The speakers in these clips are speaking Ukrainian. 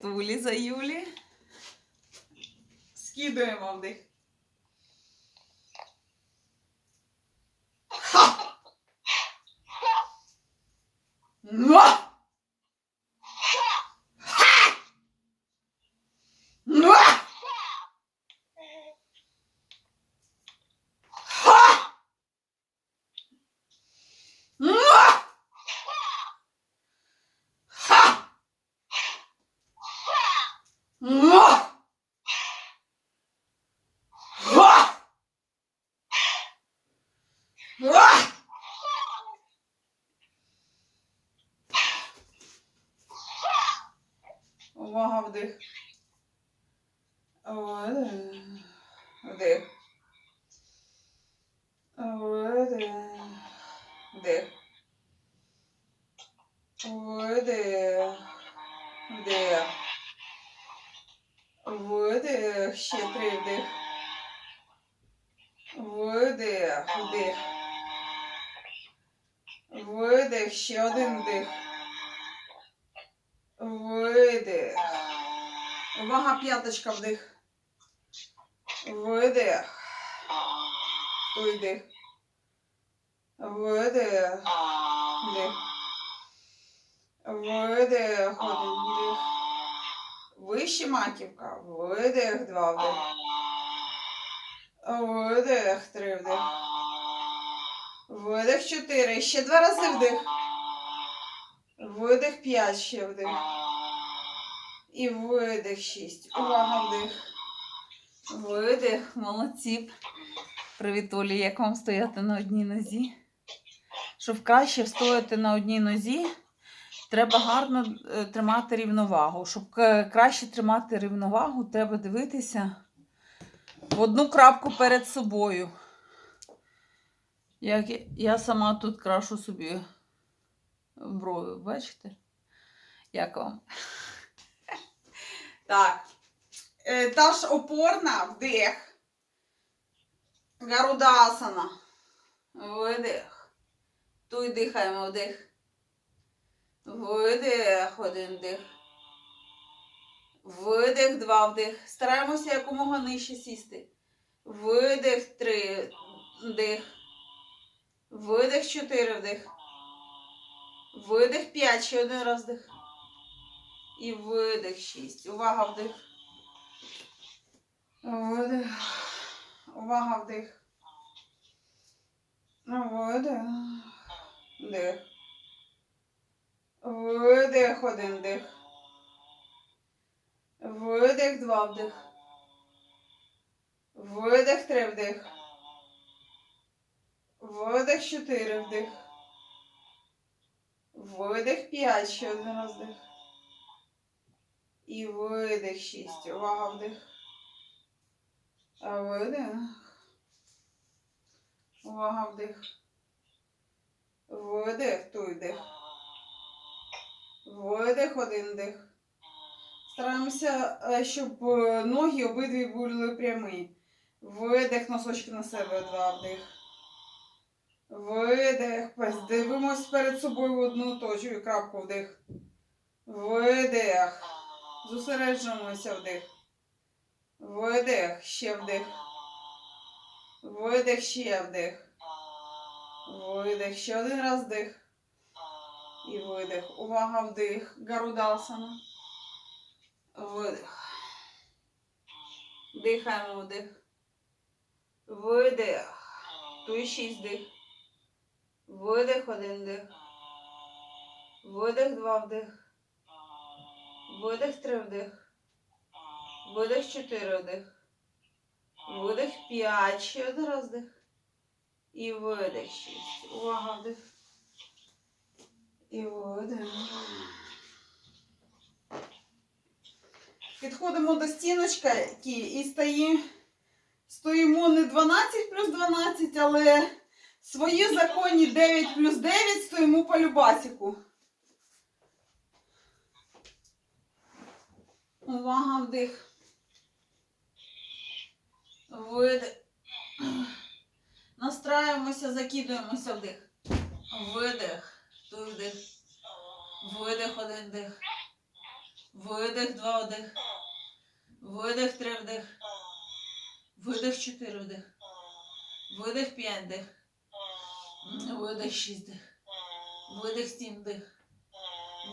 Тулі за Юлі. Скидуємо вдих. Муа! Муа! Увага, п'яточка вдих. Видих. Той вдих. Видих. Вдих. Видих. Один вдих. Вище маківка. Видих. Два вдих. Видих. Три вдих. Видих. Чотири. Ще два рази вдих. Видих. П'ять. Ще вдих. І видих шість. Увага, вдих. Видих. Молодці. Привіт, Олі. Як вам стояти на одній нозі? Щоб краще встояти на одній нозі, треба гарно е, тримати рівновагу. Щоб е, краще тримати рівновагу, треба дивитися в одну крапку перед собою. Як я- я сама тут крашу собі брови, бачите? Як вам? Так. Е, опорна вдих. Гарудасана. Видих. Туй дихаємо вдих. Видих, один дих. Видих, два вдих. Стараємося якомога нижче сісти. Видих, три вдих. Видих, чотири вдих. Видих, п'ять, ще один раз вдих. І видих шість. Увага вдих. Видих. Увага вдих. Видих. Дих. Видих один дих. Видих два вдих. Видих три вдих. Видих чотири вдих. Видих п'ять, ще один раз вдих. І видих шість. Увага вдих. Видих. Увага вдих. Видих, туй вдих. Видих, один дих. Стараємося, е, щоб е, ноги обидві були прямі. Видих, носочки на себе, два вдих. Видих. Дивимось перед собою в одну точку і крапку вдих. Видих. Зосереджуємося вдих. Видих, ще вдих. Видих, ще вдих. Видих, ще один раз вдих. І видих. Увага, вдих. Гарудасана. Видих. Дихаємо вдих. Видих. Туй шість дих. Видих, один дих. Видих, два вдих. Видих, три вдих. Видих, чотири вдих. Видих, п'ять. Ще один раз вдих. І видих шість. Увага, вдих. І видих. Підходимо до стіночки і стоїмо, стоїмо не 12 плюс 12, але свої законні 9 плюс 9 стоїмо по любасіку. Увага, вдих. Видих. Настраюємося, закидуємося вдих. Видих. Той вдих. Видих, один дих. Видих, два вдих. Видих, три вдих. Видих, чотири вдих. Видих, п'ять вдих. Видих, шість вдих. Видих, сім вдих.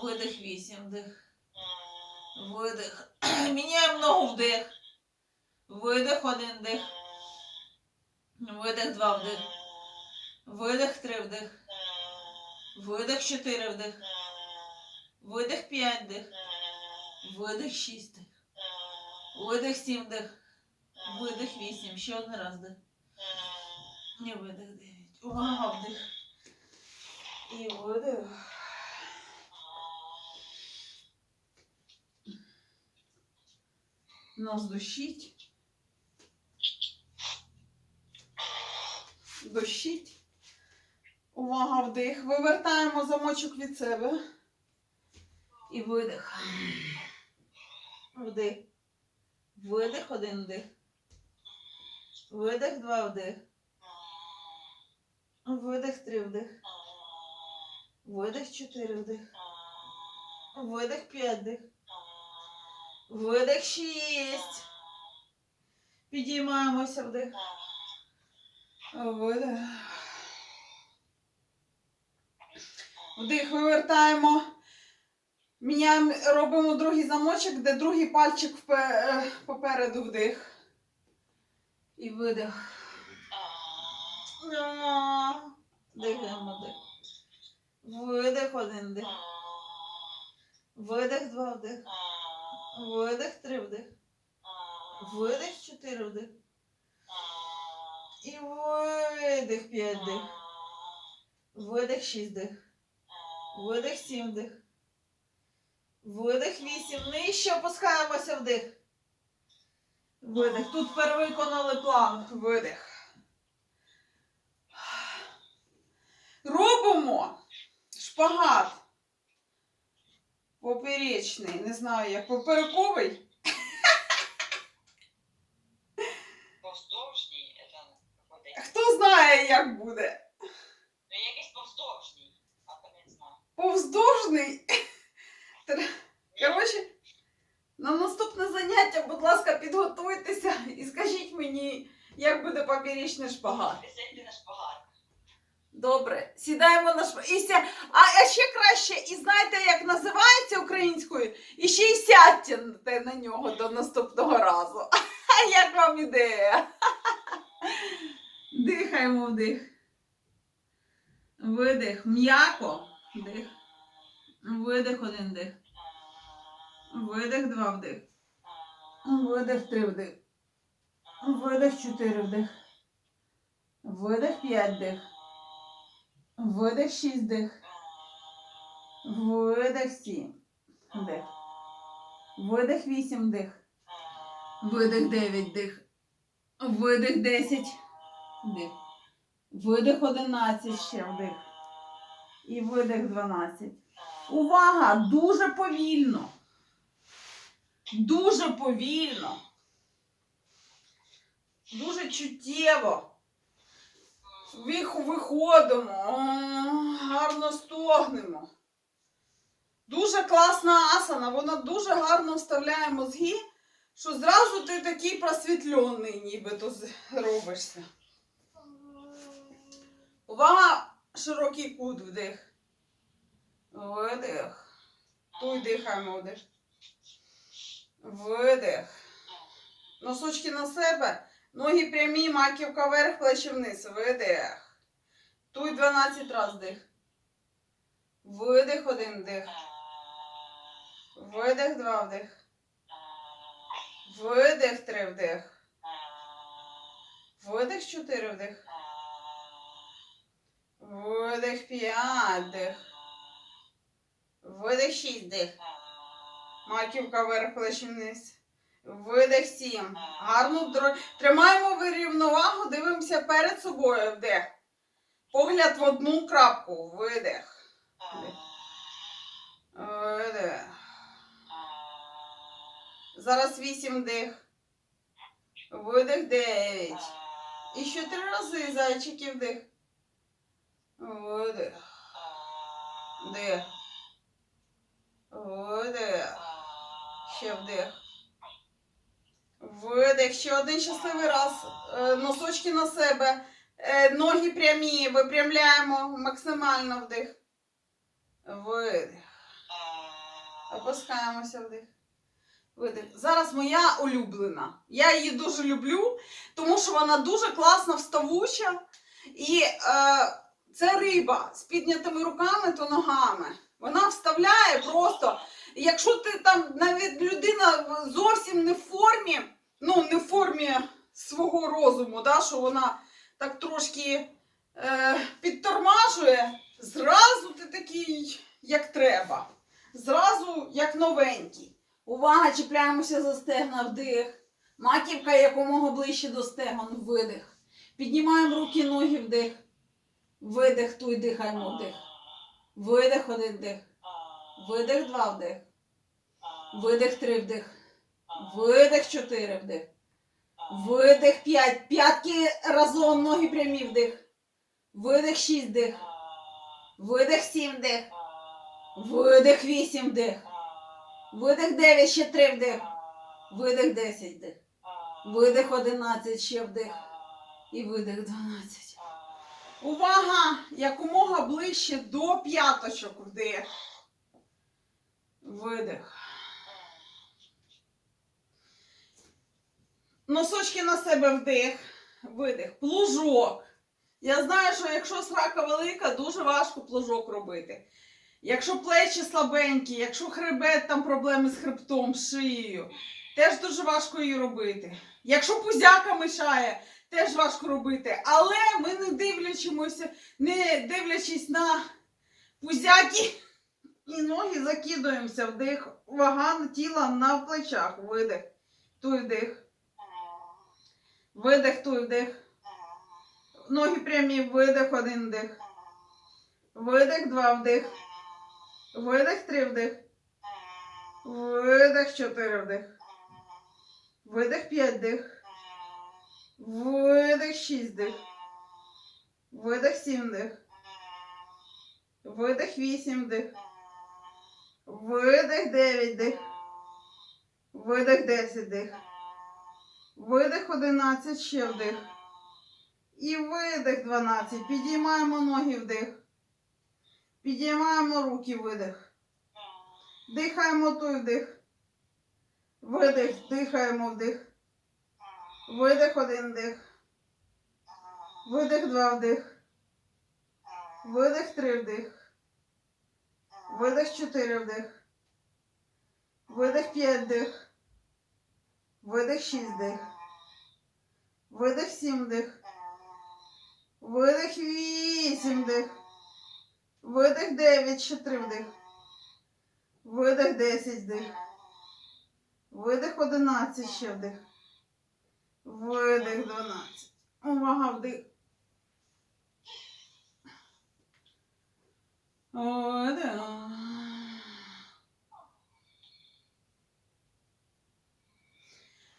Видих, вісім вдих. Видих. Міняємо ногу вдих. Видих, один вдих. Видих, два вдих. Видих, три вдих. Видих, чотири вдих. Видих, п'ять вдих. Видих, шість вдих. Видих, сім вдих. Видих, вісім. Ще один раз вдих. І видих, дев'ять. Увага, вдих. І видих. Нос дощить. Дощить. Увага, вдих. Вивертаємо замочок від себе. І видих. Вдих. Видих, один вдих. Видих, два вдих. Видих, три вдих. Видих, чотири вдих. Видих, п'ять вдих. Видих, шість. Підіймаємося вдих. Видих. Вдих, вивертаємо. Міняємо, робимо другий замочок, де другий пальчик е, попереду вдих. І видих. Дихаємо вдих. Видих, один вдих. Видих, два вдих. Видих, три вдих. Видих, чотири вдих. І видих, п'ять вдих. Видих, шість вдих. Видих, сім вдих. Видих, вісім. Нижче опускаємося вдих. Видих. Тут перевиконали план. Видих. Робимо шпагат. Поперечний. Не знаю, як поперековий. Повздовжній. Хто знає, як буде? Ну, якийсь повздовжній, а не знаю. Повздовжний. Коротше, на наступне заняття, будь ласка, підготуйтеся і скажіть мені, як буде поперечний шпагат. Добре, сідаємо на шпагат. І ся... а, а ще краще, і знаєте, як називається українською? І ще й сядьте на нього до наступного разу. Як вам ідея? Дихаємо вдих. Видих. М'яко. Вдих. Видих один вдих. Видих два вдих. Видих три вдих. Видих чотири вдих. Видих п'ять вдих. Видих шість вдих. Видих сім. Вдих. Видих вісім вдих. Видих дев'ять вдих. Видих десять. Вдих. Видих одинадцять ще вдих. І видих дванадцять. Увага! Дуже повільно. Дуже повільно. Дуже чуттєво. Вих- Виходимо, гарно стогнемо. Дуже класна асана, вона дуже гарно вставляє мозги, що зразу ти такий просвітлений, нібито робишся. Увага! Широкий кут вдих. Видих. Туй дихаємо вдих. Видих. Носочки на себе. Ноги прямі, маківка вверх, плечі вниз. Видих. Туй 12 раз вдих. Видих один вдих. Видих два вдих. Видих три вдих. Видих чотири вдих. Видих п'ять вдих. Видих шість вдих. Маківка вверх, плечі вниз. Видих сім. Гарно дро- тримаємо ви рівновагу, дивимося перед собою вдих. Погляд в одну крапку. Видих. Видих. Зараз вісім вдих. Видих дев'ять. І ще три рази зайчики вдих. Видих. Вдих. Видих. Ще вдих. Видих. Ще один щасливий раз. Е, Носочки на себе. Е, Ноги прямі. Випрямляємо. Максимально вдих. Видих. Опускаємося вдих. Видих. Зараз моя улюблена. Я її дуже люблю, тому що вона дуже класна вставуча. І е, це риба з піднятими руками та ногами. Вона вставляє просто. Якщо ти там навіть людина зовсім не в формі, ну не в формі свого розуму, да, що вона так трошки е, підтормажує, зразу ти такий, як треба. Зразу як новенький. Увага, чіпляємося за стегна, вдих. Маківка якомога ближче до стегон, видих. Піднімаємо руки, ноги, вдих. Видих, туй, дихаємо, вдих. Видих, один дих. Видих, два вдих. Видих, три вдих. Видих, чотири вдих. Видих, п'ять. П'ятки разом, ноги прямі вдих. Видих, шість вдих. Видих, сім вдих. Видих, вісім вдих. Видих, дев'ять, ще три вдих. Видих, десять вдих. Видих, одинадцять, ще вдих. І видих, дванадцять. Увага! Якомога ближче до п'яточок вдих. Видих. Носочки на себе вдих. Видих. Плужок. Я знаю, що якщо срака велика, дуже важко плужок робити. Якщо плечі слабенькі, якщо хребет там проблеми з хребтом, шиєю, теж дуже важко її робити. Якщо пузяка мішає, теж важко робити. Але ми не дивлячимося, не дивлячись на пузяки і ноги, закидуємося вдих, вага тіла на плечах. Видих, той вдих. Видих, той вдих. Ноги прямі, видих, один вдих. Видих, два вдих. Видих, три вдих. Видих, чотири вдих. Видих, п'ять вдих. Видих, шість вдих. Видих, сім вдих. Видих, вісім вдих. Видих, дев'ять вдих. Видих, десять вдих. Видих, одинадцять, ще вдих. І видих 12. Підіймаємо ноги вдих. Підіймаємо руки видих. Дихаємо той вдих. Видих, дихаємо вдих. Видих один вдих. Видих два вдих. Видих три вдих. Видих чотири вдих. Видих п'ять вдих. Видих шість вдих. Видих сім вдих. Видих вісім вдих. Видих дев'ять, ще три вдих. Видих десять вдих. Видих одинадцять, ще вдих. Видих дванадцять. Увага, вдих. Видих.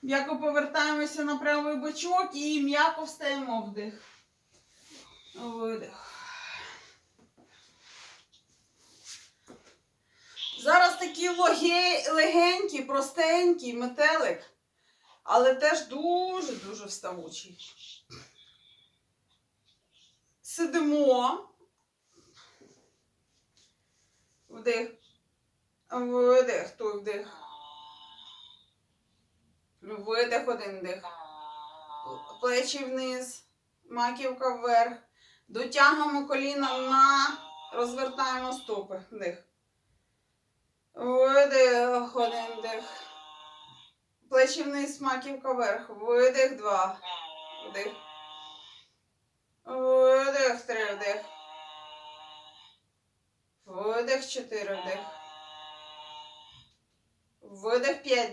М'яко повертаємося на правий бочок і м'яко встаємо вдих. Видих. Зараз такий легенький, простенький метелик, але теж дуже-дуже вставучий. Сидимо. Вдих. Видих, той вдих. Видих, один вдих. Плечі вниз, маківка вверх. Дотягуємо коліна на, розвертаємо стопи. Вдих. Видих, один вдих. Плечі вниз, маківка вверх. Видих, два. Вдих. Видих, три вдих. Видих, чотири вдих. Видих, п'ять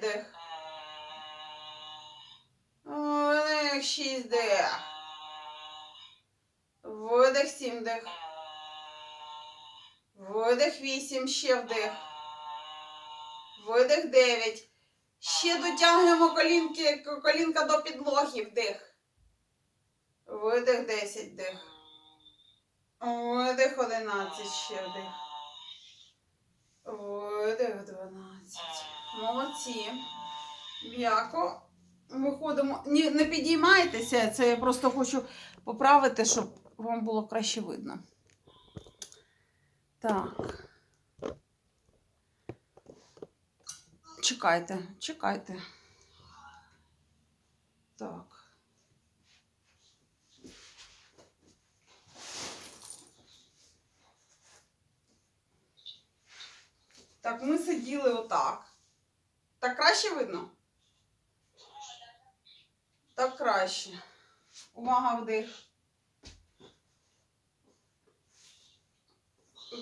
вдих. Шість вдих. Видих, сім вдих. Видих, вісім, ще вдих. Видих, дев'ять. Ще дотягуємо колінки, колінка до підлоги, вдих. Видих, десять, вдих. Видих, одинадцять, ще вдих. Видих, дванадцять. Молодці. М'яко. Виходимо. Ні, не підіймайтеся, це я просто хочу поправити, щоб вам було краще видно. Так. Чекайте, чекайте. Так. Так, ми сиділи отак. Так краще видно? Так краще. Увага вдих.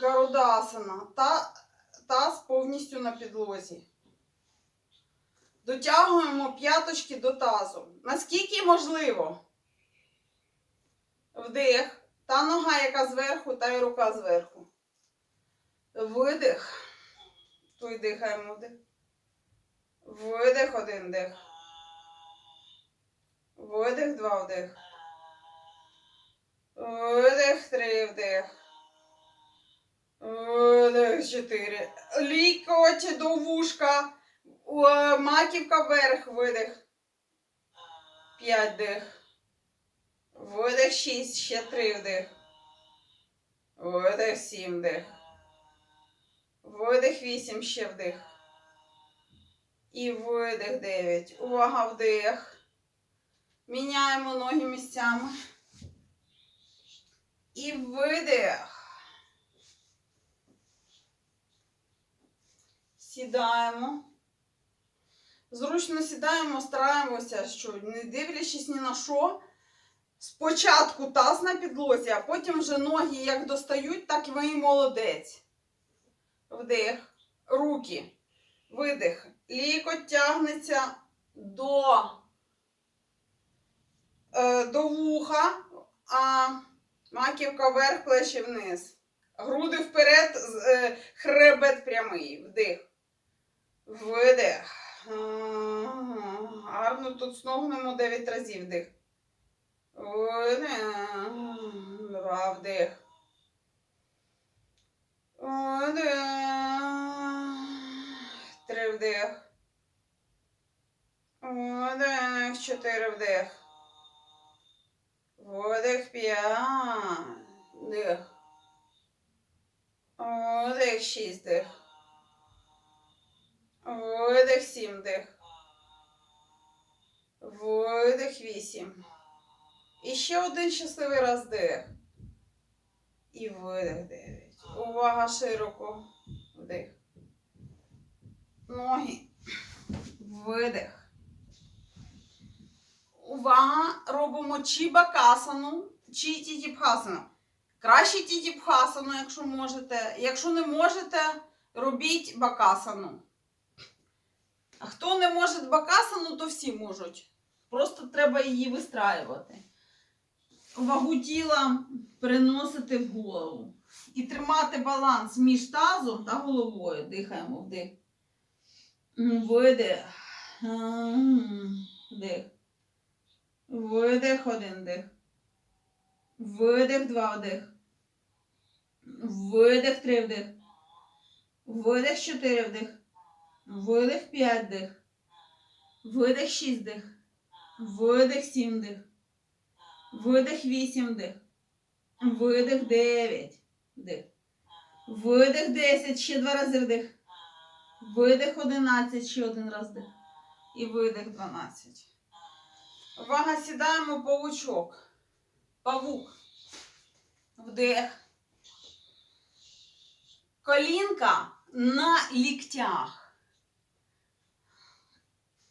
Гарудасана. Та, таз повністю на підлозі. Дотягуємо п'яточки до тазу. Наскільки можливо. Вдих. Та нога, яка зверху, та й рука зверху. Видих. Той дихаємо вдих. Видих один дих. Видих два вдих. Видих три вдих. Видих чотири. Лікоть до вушка. Маківка вверх, видих. П'ять дих. Видих шість, ще три вдих. Видих сім вдих. Видих вісім, ще вдих. І видих дев'ять. Увага, вдих. Міняємо ноги місцями. І видих. Сідаємо. Зручно сідаємо, стараємося, що не дивлячись ні на що. Спочатку таз на підлозі, а потім вже ноги як достають, так ви і молодець. Вдих. Руки. Видих. Лікоть тягнеться до, до вуха, а маківка вверх, плечі вниз. Груди вперед, е, хребет прямий. Вдих. Видих. Гарно тут стогнемо 9 разів вдих. Два. Вдих. Три вдих. Вдих. Чотири вдих. Вдих. П'ять. Вдих. Вдих. Шість вдих. Видих сім дих. Видих вісім. І ще один щасливий раз дих. І видих дев'ять. Увага широко. Вдих. Ноги. Видих. Увага. Робимо чібакасану чи тітіпхасану. Краще тітіпхасану, якщо можете. Якщо не можете, робіть бакасану. А хто не може бакасану, то всі можуть. Просто треба її вистраювати. Вагу тіла переносити в голову. І тримати баланс між тазом та головою. Дихаємо вдих. Видих. Вдих. Видих один дих. Видих два вдих. Видих три вдих. Видих чотири вдих. Видих 5 дих. Видих 6 дих. Видих 7 дих. Видих 8 дих. Видих 9 дих. Видих 10, ще два рази вдих. Видих 11, ще один раз дих. І видих 12. Увага, сідаємо павучок. Павук. Вдих. Колінка на ліктях.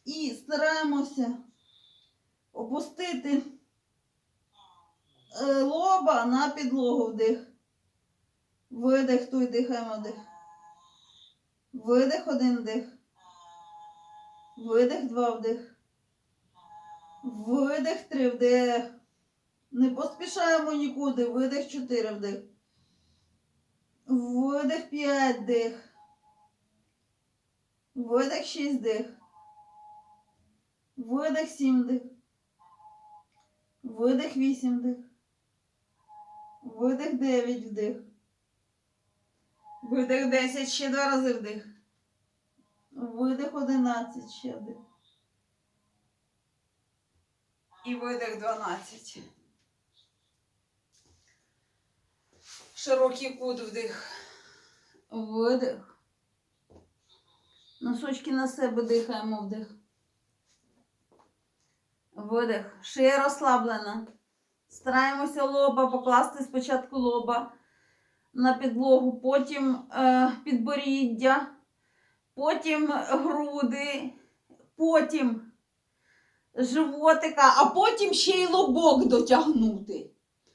І стараємося опустити е, лоба на підлогу вдих. Видих, той дихаємо вдих. Видих один вдих. Видих два вдих. Видих три вдих. Не поспішаємо нікуди. Видих чотири вдих. Видих п'ять дих. Видих шість дих. Видих сім дих. Видих вісім дих. Видих дев'ять вдих. Видих десять. Ще два рази вдих. Видих 11 ще один. І видих 12. Широкий кут вдих. Видих. Носочки на себе дихаємо вдих. Видих. Шия розслаблена. Стараємося лоба покласти спочатку лоба на підлогу, потім е, підборіддя, потім груди, потім животика, а потім ще й лобок дотягнути.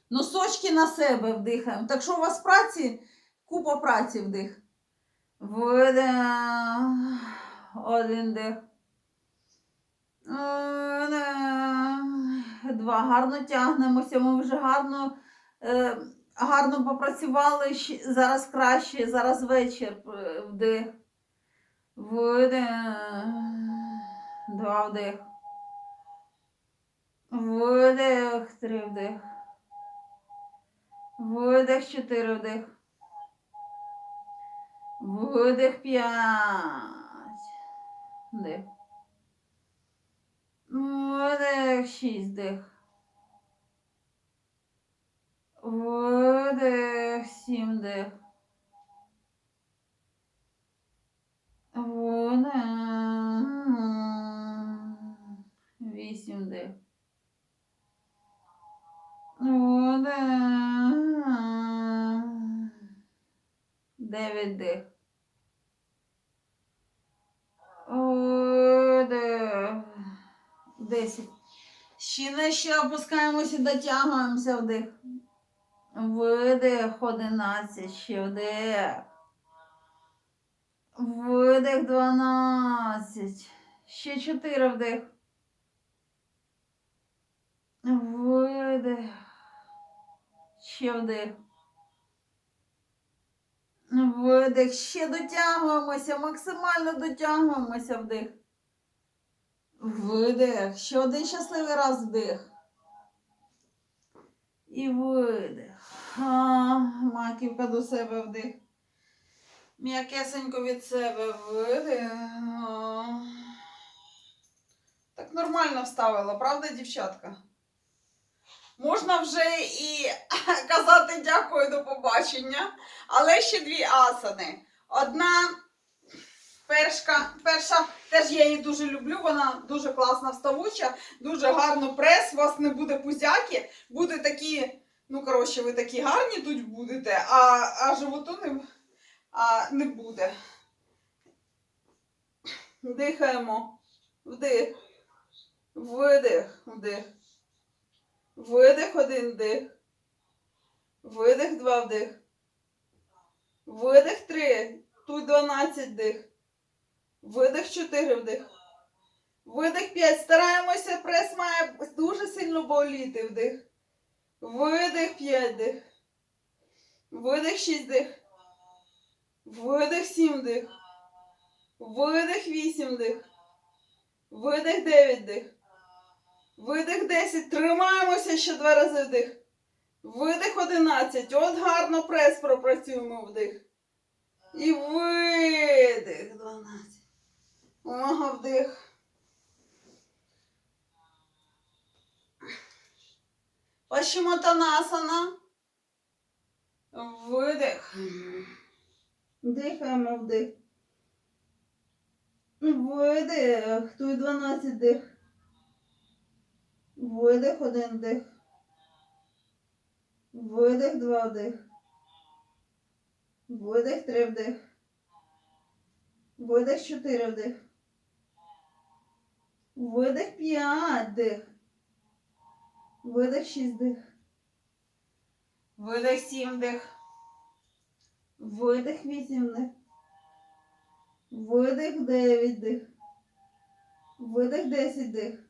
Носочки на себе вдихаємо. Так що у вас праці, купа праці вдих. Видих. Один дих. Два. Гарно тягнемося. Ми вже гарно, е, гарно попрацювали. Зараз краще. Зараз вечір. Е, Вдих. Видих. Два вдих. Видих. Три вдих. Видих. Чотири вдих. Видих п'ять. Дих. Видих шість дих. Видих сім дих. Видих вісім дих. Дев'ять дих. Десять. Ще нижче опускаємося, дотягуємося вдих. Видих. Одинадцять. Ще вдих. Видих. Дванадцять. Ще чотири вдих. Видих. Ще вдих. Видих. Ще дотягуємося, максимально дотягуємося вдих. Видих. Ще один щасливий раз вдих. І видих. А, маківка до себе вдих. М'якесенько від себе видих. А. Так нормально вставила, правда, дівчатка? Можна вже і казати дякую до побачення. Але ще дві асани. Одна першка, перша, теж я її дуже люблю, вона дуже класна вставуча, дуже гарно прес, у вас не буде пузяки, буде такі, ну коротше, ви такі гарні тут будете, а, а животу не, а, не буде. Дихаємо. Вдих. Видих. Вдих. Видих один вдих. Видих два вдих. Видих 3. Тут 12 дих. Видих 4 вдих. Видих 5. Стараємося, прес має дуже сильно боліти вдих. Видих 5 дих. Видих 6 дих. Видих 7 дих. Видих 8 дих. Видих 9 дих. Видих 10. Тримаємося ще два рази вдих. Видих 11. От гарно прес пропрацюємо вдих. І видих 12. Ага, вдих. Пашімотанасана. Видих. Дихаємо вдих. Видих. Тут 12 дих. Видих, один дих. Видих, два вдих. Видих, три вдих. Видих, чотири вдих. Видих, п'ять дих. Видих, шість дих. Видих, сім дих. Видих, вісім дих. Видих, дев'ять дих. Видих, десять дих.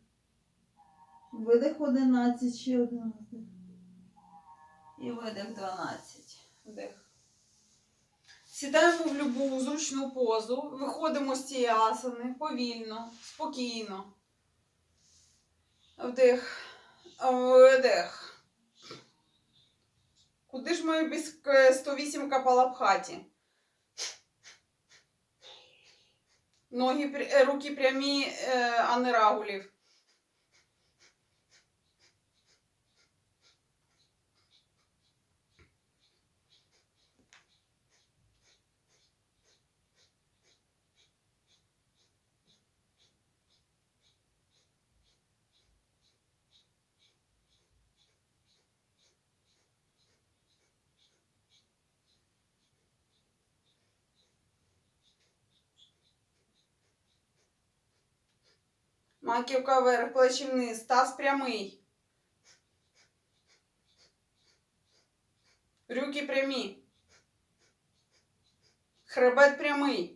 Видих, одинадцять, ще одинадцять. дих. І видих 12. Вдих. Сідаємо в любу зручну позу, виходимо з цієї асани повільно, спокійно. Вдих. Видих. Куди ж мою без 108 капала в хаті? Ноги, е, руки прямі, е, а не рагулів. Маківка вверх, плечі вниз, таз прямий. Рюки прямі. Хребет прямий.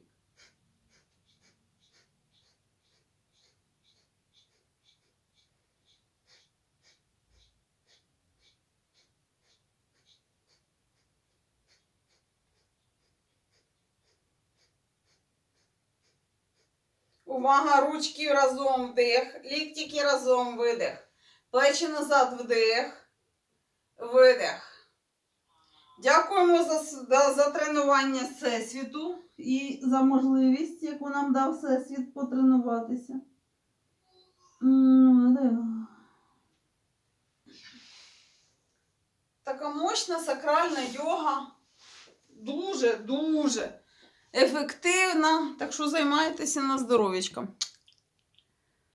Увага, ручки разом вдих, ліктики разом видих. Плечі назад вдих, видих. Дякуємо за, за, тренування Всесвіту і за можливість, яку нам дав Всесвіт потренуватися. Така мощна сакральна йога. Дуже, дуже ефективна. Так що займайтеся на здоров'ячко.